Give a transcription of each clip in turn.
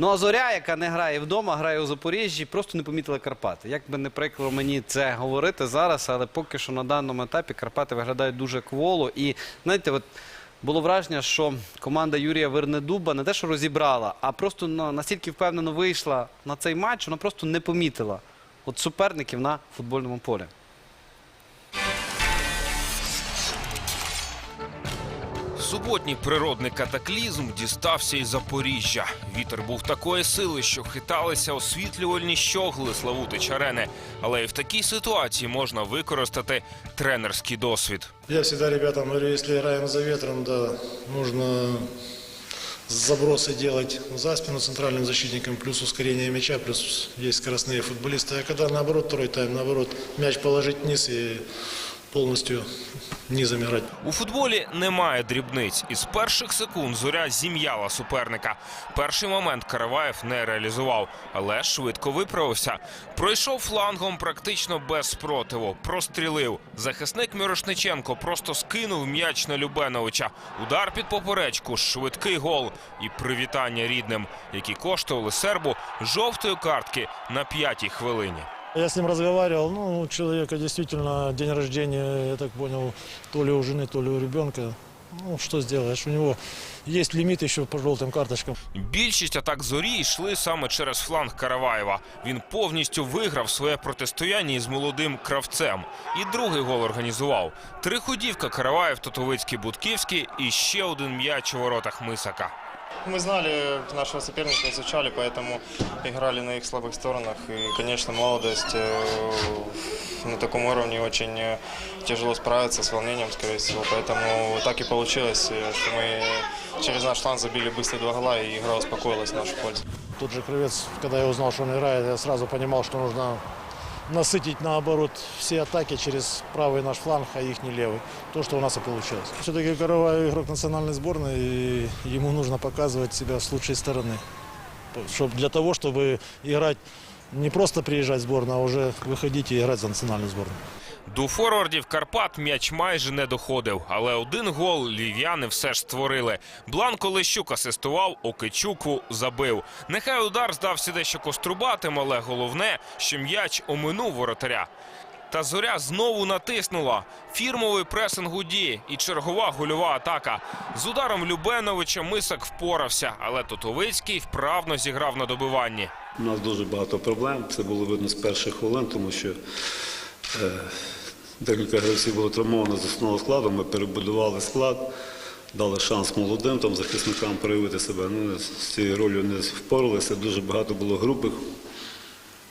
Ну а зоря, яка не грає вдома, грає у Запоріжжі, просто не помітила Карпати. Як би не прикро мені це говорити зараз, але поки що на даному етапі Карпати виглядають дуже кволо. І знаєте, от було враження, що команда Юрія Вернедуба не те, що розібрала, а просто настільки впевнено вийшла на цей матч, вона просто не помітила от суперників на футбольному полі. Суботній природний катаклізм дістався із Запоріжжя. Вітер був такої сили, що хиталися освітлювальні щогли Славути арени. Але і в такій ситуації можна використати тренерський досвід. Я всегда ребятам говорю, если играем за ветром, да, нужно забросы делать за спину центральным защитникам, плюс ускорение мяча, плюс есть скоростные футболисты. А когда наоборот, второй тайм, наоборот, мяч положить вниз и полностью низом играть. У футболі немає дрібниць. Із перших секунд зоря зім'яла суперника. Перший момент Караваєв не реалізував, але швидко виправився. Пройшов флангом практично без спротиву. Прострілив. Захисник Мірошниченко просто скинув м'яч на Любеновича. Удар під поперечку, швидкий гол і привітання рідним, які коштували сербу жовтої картки на п'ятій хвилині. Я с ним разговаривал, ну, у человека действительно день рождения, я так понял, то ли у жены, то ли у ребенка. Ну, что сделаешь, у него есть лимит еще по желтым карточкам. Більшість атак зорі йшли саме через фланг Караваєва. Він повністю виграв своє протистояння із молодим кравцем. І другий гол організував. Триходівка Караваєв, Тотовицький, Будківський і ще один м'яч у воротах Мисака. Мы знали нашего соперника, изучали, поэтому играли на их слабых сторонах. И, конечно, молодость э, на таком уровне очень э, тяжело справиться с волнением, скорее всего. Поэтому так и получилось, э, что мы через наш фланг забили быстро два гола, и игра успокоилась в нашу пользу. Тот же Кровец, когда я узнал, что он играет, я сразу понимал, что нужно насытить наоборот все атаки через правый наш фланг, а их не левый. То, что у нас и получилось. Все-таки Каравай игрок национальной сборной, и ему нужно показывать себя с лучшей стороны. Чтоб, для того, чтобы играть, не просто приїжджати в сборную, а уже виходити і грати за національну зборну. До форвардів Карпат м'яч майже не доходив, але один гол лів'яни все ж створили. Бланко Лещук асистував, Окичуку забив. Нехай удар здався дещо кострубатим, але головне, що м'яч оминув воротаря. Та зоря знову натиснула. Фірмовий пресинг у і чергова гольова атака. З ударом Любеновича Мисак впорався, але Тотовицький вправно зіграв на добиванні. У нас дуже багато проблем. Це було видно з перших хвилин, тому що е, декілька гравців було травмовано з основного складу. Ми перебудували склад, дали шанс молодим там, захисникам проявити себе. Ну, з цією ролью не впоралися. Дуже багато було грубих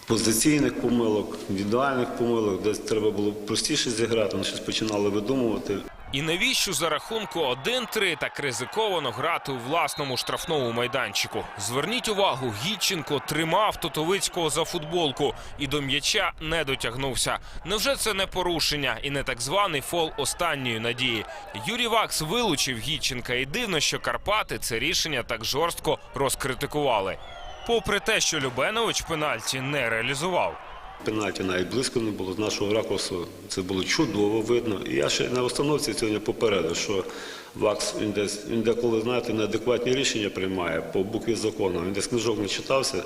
позиційних помилок, індивідуальних помилок, десь треба було простіше зіграти, вони щось починали видумувати. І навіщо за рахунку 1-3 так ризиковано грати у власному штрафному майданчику? Зверніть увагу, Гідченко тримав Тотовицького за футболку і до м'яча не дотягнувся. Невже це не порушення і не так званий фол останньої надії? Юрій Вакс вилучив Гідченка, і дивно, що Карпати це рішення так жорстко розкритикували. Попри те, що Любенович пенальті не реалізував. Пенальті навіть близько не було. З нашого ракурсу це було чудово видно. І я ще на установці сьогодні попередив, що ВАКС він десь він деколи, знаєте, неадекватні рішення приймає по букві закону. Він десь книжок не читався.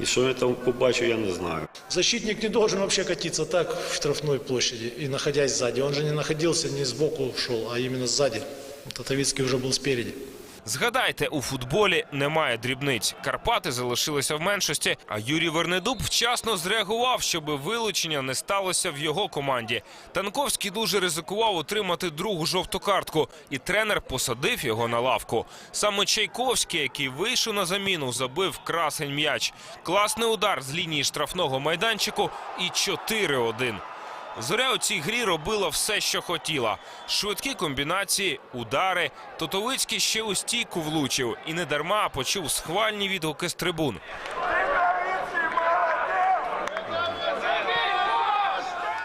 І що він там побачив, я не знаю. Защитник не должен вообще катиться так в штрафной площади и находясь сзади. Он же не находился не сбоку шел, а именно сзади. Татовицкий уже был спереди. Згадайте, у футболі немає дрібниць. Карпати залишилися в меншості, а Юрій Вернедуб вчасно зреагував, щоб вилучення не сталося в його команді. Танковський дуже ризикував отримати другу жовту картку, і тренер посадив його на лавку. Саме Чайковський, який вийшов на заміну, забив красень м'яч. Класний удар з лінії штрафного майданчику і 4-1. Зоря у цій грі робила все, що хотіла. Швидкі комбінації, удари. Тотовицький ще у стійку влучив і недарма почув схвальні відгуки з трибун.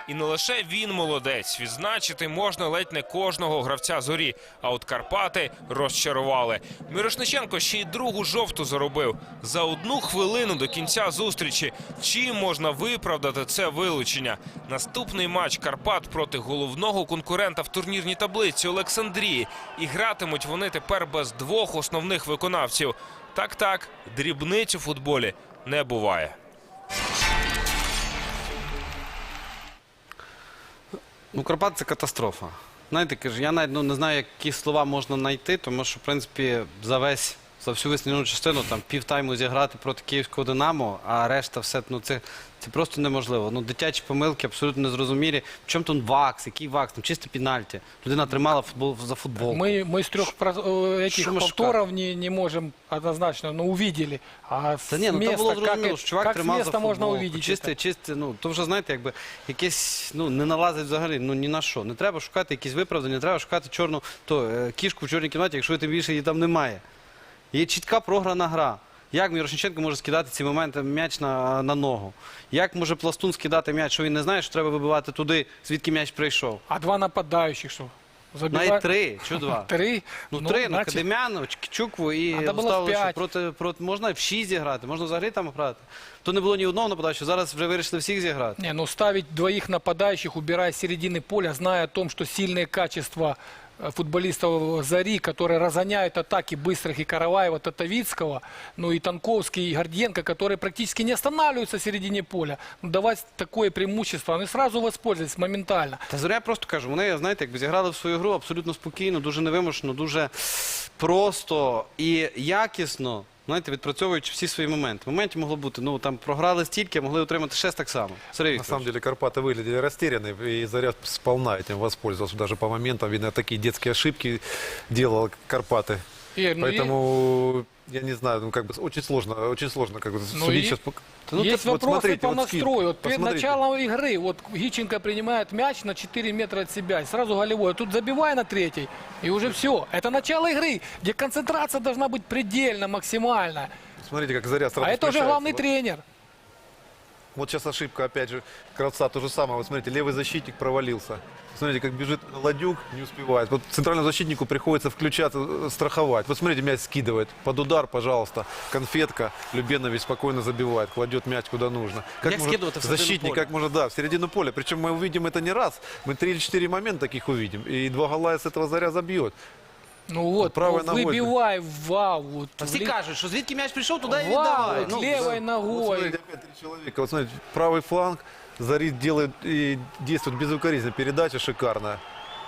І не лише він молодець. Відзначити можна ледь не кожного гравця зорі. А от Карпати розчарували. Мірошниченко ще й другу жовту заробив за одну хвилину до кінця зустрічі. Чим можна виправдати це вилучення? Наступний матч Карпат проти головного конкурента в турнірній таблиці Олександрії. І гратимуть вони тепер без двох основних виконавців. Так, так, дрібниць у футболі не буває. Ну, Карпат це катастрофа. Знаєте, кажу, я навіть ну, не знаю, які слова можна знайти, тому що, в принципі, за весь, за всю весняну частину там півтайму зіграти проти київського Динамо, а решта все, ну це, це просто неможливо. Ну, дитячі помилки абсолютно незрозумілі. В чому тут вакс, який вакс, там чисте пенальті. Людина тримала футбол за футбол. Мы, мы с трех про- э, этих Шо мы повторов не, не можем однозначно, но увидели. А Та с ні, ну там места, було как, зрозуміло, это- що чувак как с тримав за места футбол. можно увидеть Чисте, это? чисте, ну, то вже, знаєте, якби якесь, ну, не налазить взагалі, ну, ні на що. Не треба шукати якісь виправдання, не треба шукати чорну, то, е, кішку в чорній кімнаті, якщо тим більше її там немає. Є чітка програна гра. Як Мірошниченко може скидати ці моменти м'яч на, на ногу? Як може Пластун скидати м'яч, що він не знає, що треба вибивати туди, звідки м'яч прийшов? А два нападающих что? Забивают? Навіть три, чи два? Три? Ну, три, ну, значит, Кадемяну, Чукву і А там було Густавовичу. в п'ять. проти, проти, можна в шість зіграти, можна взагалі там грати. То не було ні одного нападаючого, зараз вже вирішили всіх зіграти. Не, ну ставить двоих нападающих, убирая с середины поля, зная о том, что сильные качества э, футболистов Зари, которые разгоняют атаки быстрых и Караваева, Татовицкого, ну и Танковский, и Горденко, которые практически не останавливаются в середине поля. Ну, давать такое преимущество, они сразу воспользовались моментально. Та зоря я просто кажу, вони, знаєте, якби зіграли в свою гру абсолютно спокійно, дуже невимушено, дуже просто і якісно. Знаєте, відпрацьовуючи всі свої моменти. Моментів могло бути. Ну там програли стільки, могли отримати ще так само. Сергій На самом Вікторович. деле Карпаты выглядели растерянные, и Заря сполна этим воспользовался. Даже по моментам, видно, такие детские ошибки делал Карпаты. Игорь, ну и- Поэтому, я не знаю, ну как бы очень сложно, очень сложно как бы Ну судить и- сейчас. по- ну, Есть вот вопросы смотрите, по вот скидка. настрою. Вот перед Посмотрите. началом игры вот Гиченко принимает мяч на 4 метра от себя. И сразу голевой. А Тут забивай на третий. И уже все. Это начало игры, где концентрация должна быть предельно, максимальная. Смотрите, как Заря сразу А это уже включается. главный Вот- тренер. Вот сейчас ошибка, опять же, Кравца то же самое. Вот смотрите, левый защитник провалился. Смотрите, как бежит Ладюк, не успевает. Вот центральному защитнику приходится включаться, э, страховать. Вот смотрите, мяч скидывает. Под удар, пожалуйста. Конфетка. Любенович спокойно забивает, кладет мяч куда нужно. Как может в середину защитник, поля? как можно, да, в середину поля. Причем мы увидим это не раз. Мы три или четыре момента таких увидим. И два гола из этого Заря забьет. Ну вот, правой ну, ногой. выбивай, вау. Вот, Та всі вли- кажуть, що звідки м'яч прийшов, туди і вау, віддавай. вот Ну, левой Вот ногой. смотрите, опять три человека. Вот смотрите, правый фланг. Зарит делает и действует безукоризненно. Передача шикарная.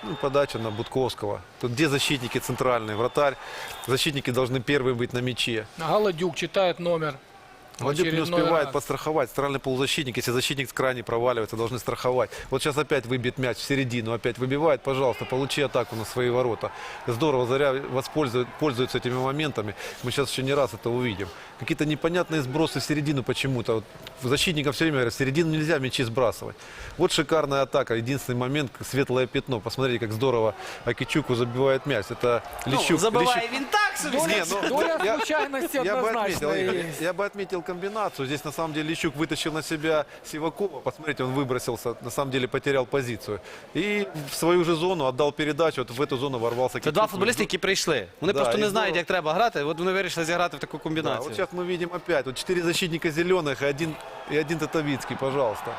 Ну, подача на Будковского. Тут где защитники центральные? Вратарь. Защитники должны первые быть на мяче. Галадюк читает номер. в Владюк не очередной успевает раз. подстраховать. Центральный полузащитник, если защитник с крайне проваливается, должны страховать. Вот сейчас опять выбьет мяч в середину, опять выбивает. Пожалуйста, получи атаку на свои ворота. Здорово, Заря воспользует, пользуется этими моментами. Мы сейчас еще не раз это увидим. Какие-то непонятные сбросы в середину почему-то. Вот защитникам все время говорят, в середину нельзя мячи сбрасывать. Вот шикарная атака. Единственный момент, светлое пятно. Посмотрите, как здорово Акичуку забивает мяч. Это ну, Лещук. забиває Лещук- він так собі. Доля, Не, ну, доля я- случайности я бы однозначно отметил, Игорь, есть. я бы отметил комбинацию. Здесь на самом деле Лещук вытащил на себя Сивакова. Посмотрите, он выбросился, на самом деле потерял позицию. И в свою же зону отдал передачу. Вот в эту зону ворвался Це Кичук. два футболісти, які прийшли. Вони Да, просто і не знають, здорово. як треба грати. От вони вирішили зіграти в таку Да, комбінацію. вот сейчас мы видим опять. Вот четыре защитника зеленых и один, и один Татовицкий, пожалуйста.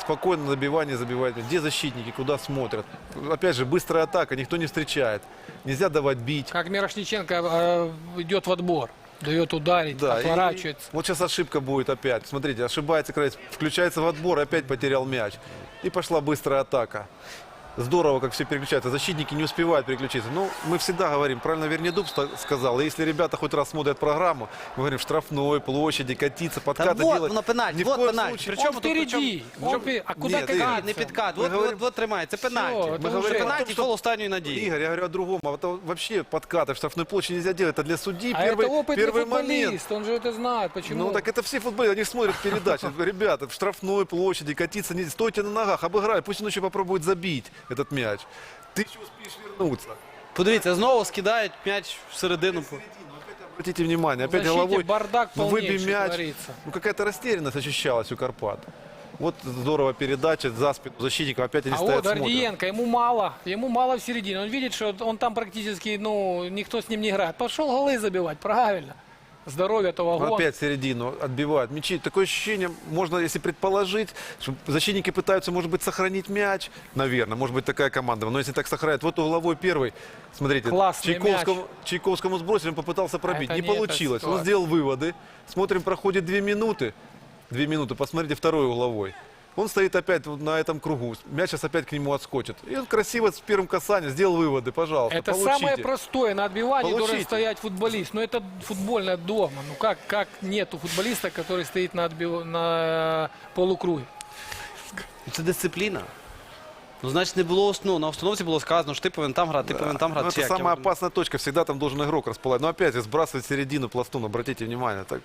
Спокойно на добивание забивает. Где защитники, куда смотрят? Опять же, быстрая атака, никто не встречает. Нельзя давать бить. Как Мирошниченко э, идет в отбор. Дает ударить, Да, и отворачивается. вот сейчас ошибка будет опять. Смотрите, ошибается Кравец, включается в отбор, опять потерял мяч. И пошла быстрая атака. Здорово, как все переключаются. Защитники не успевают переключиться. Ну, мы всегда говорим, правильно Вернедуб ста- сказал, и если ребята хоть раз смотрят программу, мы говорим, штрафной, площади, катиться, Та подкаты вот делать. воно пенальті, Ни в вот коем пенальті. случае. Причому Он тут, впереди. причому- Он впе- А куда Нет, Підкат, кататься? не підкат. Ми От, говоримо- от, от тримається. Це пенальті. це Ми вже- говоримо Тому пенальті, що- фол останньої надії. Игорь, я говорю о другом. А вот вообще подкаты в штрафной площади нельзя делать. Это для судьи А первый, это опытный первый момент. футболист, он же это знает. Почему? Ну так это все футболисты, они смотрят передачи. Ребята, в штрафной площади катиться не стойте на ногах, обыграй, пусть он еще попробует забить этот мяч. Ты еще успеешь вернуться. Подивіться, знову скидають м'яч всередину. Обратите внимание, В опять защите головой. бардак ну, выбей полнейший мяч. творится. Ну какая-то растерянность ощущалась у Карпат. Вот здорово передача за спину защитника. Опять они А стоят вот смотрят. Гордиенко, ему мало, ему мало в середине. Он видит, что он там практически, ну, никто с ним не играет. Пошел голы забивать, правильно. Здоровье этого Он гон. Опять в середину отбивают мячи. Такое ощущение, можно, если предположить, что защитники пытаются, может быть, сохранить мяч. Наверное, может быть, такая команда. Но если так сохраняют, вот угловой первый, смотрите, Классный Чайковскому, Чайковскому сбросили, он попытался пробить. это не не эта получилось. Он ситуация. сделал выводы. Смотрим, проходит две минуты. Две минуты, посмотрите, второй угловой. Он стоит опять вот на этом кругу. Мяч сейчас опять к нему отскочит. И он красиво с первым касанием сделал выводы. Пожалуйста, Это получите. самое простое. На отбивании должен Получите. стоять футболист. Но это футбольная догма. Ну как, как нету футболиста, который стоит на, отбив... на полукруге? Це дисципліна. Ну, значить, не було основ. На установці було сказано, що ти повинен там грати, ти повинен там Ну, грати. это Чи як? самая опасная точка. Всегда там должен игрок располагать. Но опять же, сбрасывать середину пластун, обратите внимание. Так,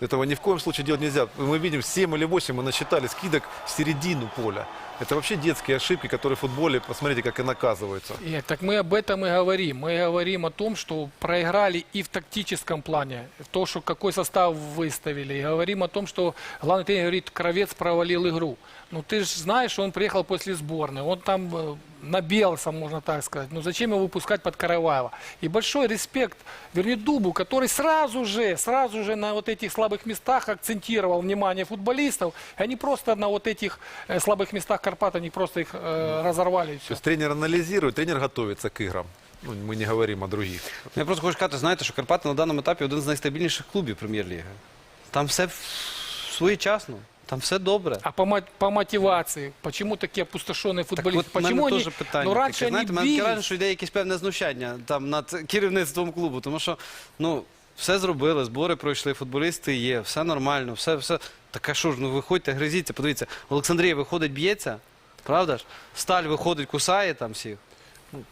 этого ни в коем случае делать нельзя. Мы видим 7 или 8 мы насчитали скидок в середину поля. Это вообще детские ошибки, которые в футболе, посмотрите, как и наказываются. Нет, так мы об этом и говорим. Мы говорим о том, что проиграли и в тактическом плане, то, что какой состав выставили. И говорим о том, что главный тренер говорит, Кровец провалил игру. Ну ты же знаешь, он приехал после сборной. Он там э, набелся, можно так сказать. Ну зачем его выпускать под Караваева? И большой респект Вернедубу, который сразу же, сразу же на вот этих слабых местах акцентировал внимание футболистов. И они просто на вот этих э, слабых местах Карпат, они просто их э, разорвали и То все. есть тренер анализирует, тренер готовится к играм. Ну, мы не говорим о других. Я просто хочу сказати, знаєте, що Карпати на даному етапі один з найстабільніших клубів прем'єр-ліги. Там все в- своєчасно, там все добре. А по, мо- по мотивации, почему такие опустошенные Так футболисты? от в мене почему они, теж питання. ну таке. раньше они Знаєте, мене таке враження, бились. що йде якесь певне знущання там над керівництвом клубу, тому що ну, все зробили, збори пройшли, футболісти є, все нормально, все, все. Так а що ж, ну виходьте, гризіться, подивіться, Олександрія виходить, б'ється, правда ж? Сталь виходить, кусає там всіх.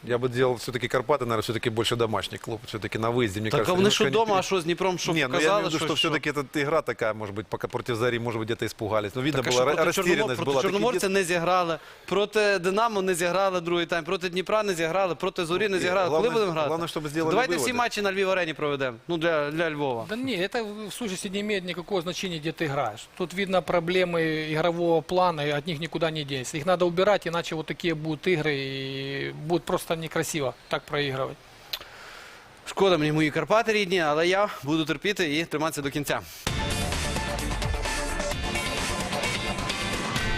Я бы делал все-таки Карпаты, наверное, все-таки больше домашний клуб. Все-таки на выезде, мне Так кажется. а вони що немножко они вдома, а пере- що з Дніпром, що Не, ну я показали, имею в виду, что, що, все-таки эта игра такая, может быть, пока против Зари, может быть, где-то испугались. Но видно Так, а была що ра- проти, Чорномор... растерянность. проти была. Такие Чорноморця не зіграли, проти Динамо не зіграли другий тайм, проти Дніпра не зіграли, проти Зорі не Ні, зіграли. Коли головне- будемо грати? головне, щоб зробили Давайте всі виводи. матчі на Львів арені проведемо. Ну, для, для Львова. Да не, это в сущности не имеет никакого значения, где ты играешь. Тут видно проблемы игрового плана, и от них никуда не денешься. Их надо убирать, иначе вот такие будут игры, и будет просто некрасиво так проигрывать. Шкода мені мої Карпати рідні, але я буду терпіти і триматися до кінця.